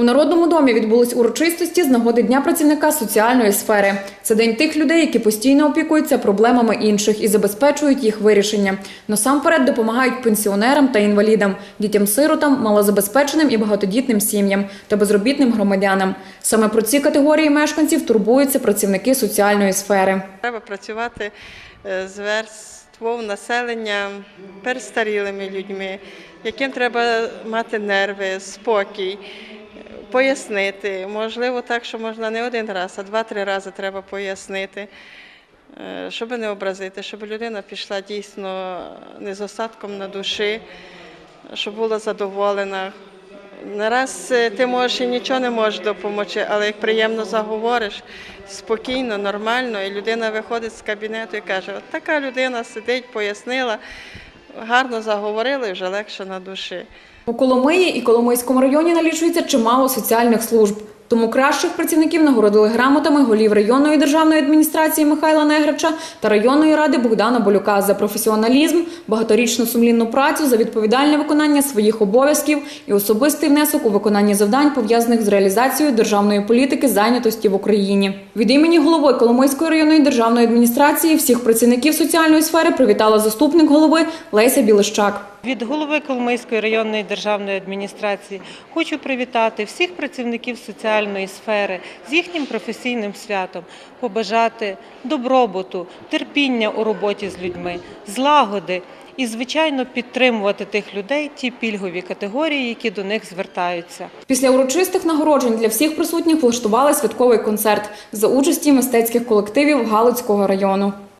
У Народному домі відбулись урочистості з нагоди Дня працівника соціальної сфери. Це день тих людей, які постійно опікуються проблемами інших і забезпечують їх вирішення. Насамперед допомагають пенсіонерам та інвалідам, дітям-сиротам, малозабезпеченим і багатодітним сім'ям та безробітним громадянам. Саме про ці категорії мешканців турбуються працівники соціальної сфери. Треба працювати е, з верством населення перестарілими людьми, яким треба мати нерви, спокій, пояснити. Можливо, так, що можна не один раз, а два-три рази треба пояснити, е, щоб не образити, щоб людина пішла дійсно не з остатком на душі, щоб була задоволена. Нараз е, ти можеш і нічого не можеш допомогти, але як приємно заговориш, спокійно, нормально, і людина виходить з кабінету і каже, от така людина сидить, пояснила, гарно заговорили, вже легше на душі. У Коломиї і Коломийському районі налічується чимало соціальних служб. Тому кращих працівників нагородили грамотами голів районної державної адміністрації Михайла Неграча та районної ради Богдана Болюка за професіоналізм, багаторічну сумлінну працю, за відповідальне виконання своїх обов'язків і особистий внесок у виконанні завдань, пов'язаних з реалізацією державної політики зайнятості в Україні. Від імені голови Коломийської районної державної адміністрації всіх працівників соціальної сфери привітала заступник голови Леся Білищак. Від голови Коломийської районної державної адміністрації хочу привітати всіх працівників соціальної сфери з їхнім професійним святом, побажати добробуту, терпіння у роботі з людьми, злагоди і, звичайно, підтримувати тих людей, ті пільгові категорії, які до них звертаються. Після урочистих нагороджень для всіх присутніх влаштували святковий концерт за участі мистецьких колективів Галицького району.